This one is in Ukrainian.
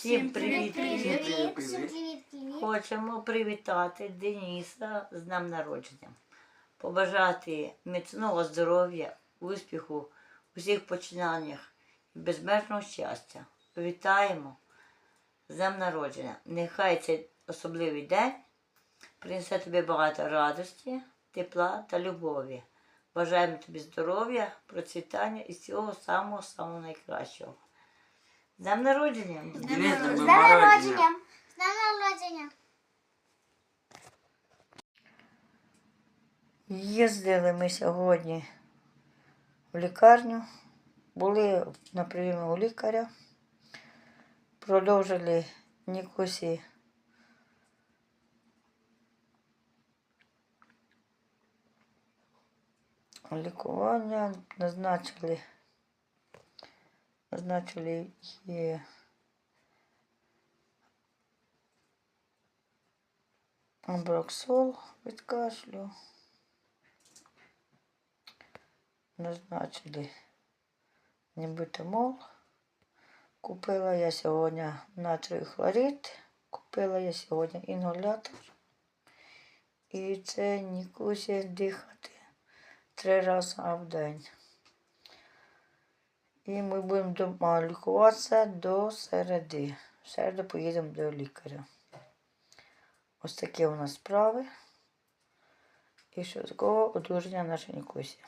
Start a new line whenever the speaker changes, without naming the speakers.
Всім привіт!
Привіт,
привіт. Хочемо привітати Дениса з днем народження, побажати міцного здоров'я, успіху у всіх починаннях і безмежного щастя. Вітаємо з днем народження. Нехай цей особливий день принесе тобі багато радості, тепла та любові. Бажаємо тобі здоров'я, процвітання і всього самого-самого найкращого. З днем народження!
З днем народження. З днем народження.
Їздили ми сьогодні в лікарню, були на прийомі у лікаря, продовжили Нікусі лікування, назначили, назначили їй амброксол від кашлю. назначили нібитимол. Купила я сьогодні натрій хлорид, купила я сьогодні інгалятор. І це Нікусі дихати три рази в день. І ми будемо лікуватися до середи. В середу поїдемо до лікаря. Ось такі у нас справи. І швидкого одужання нашої Нікусі.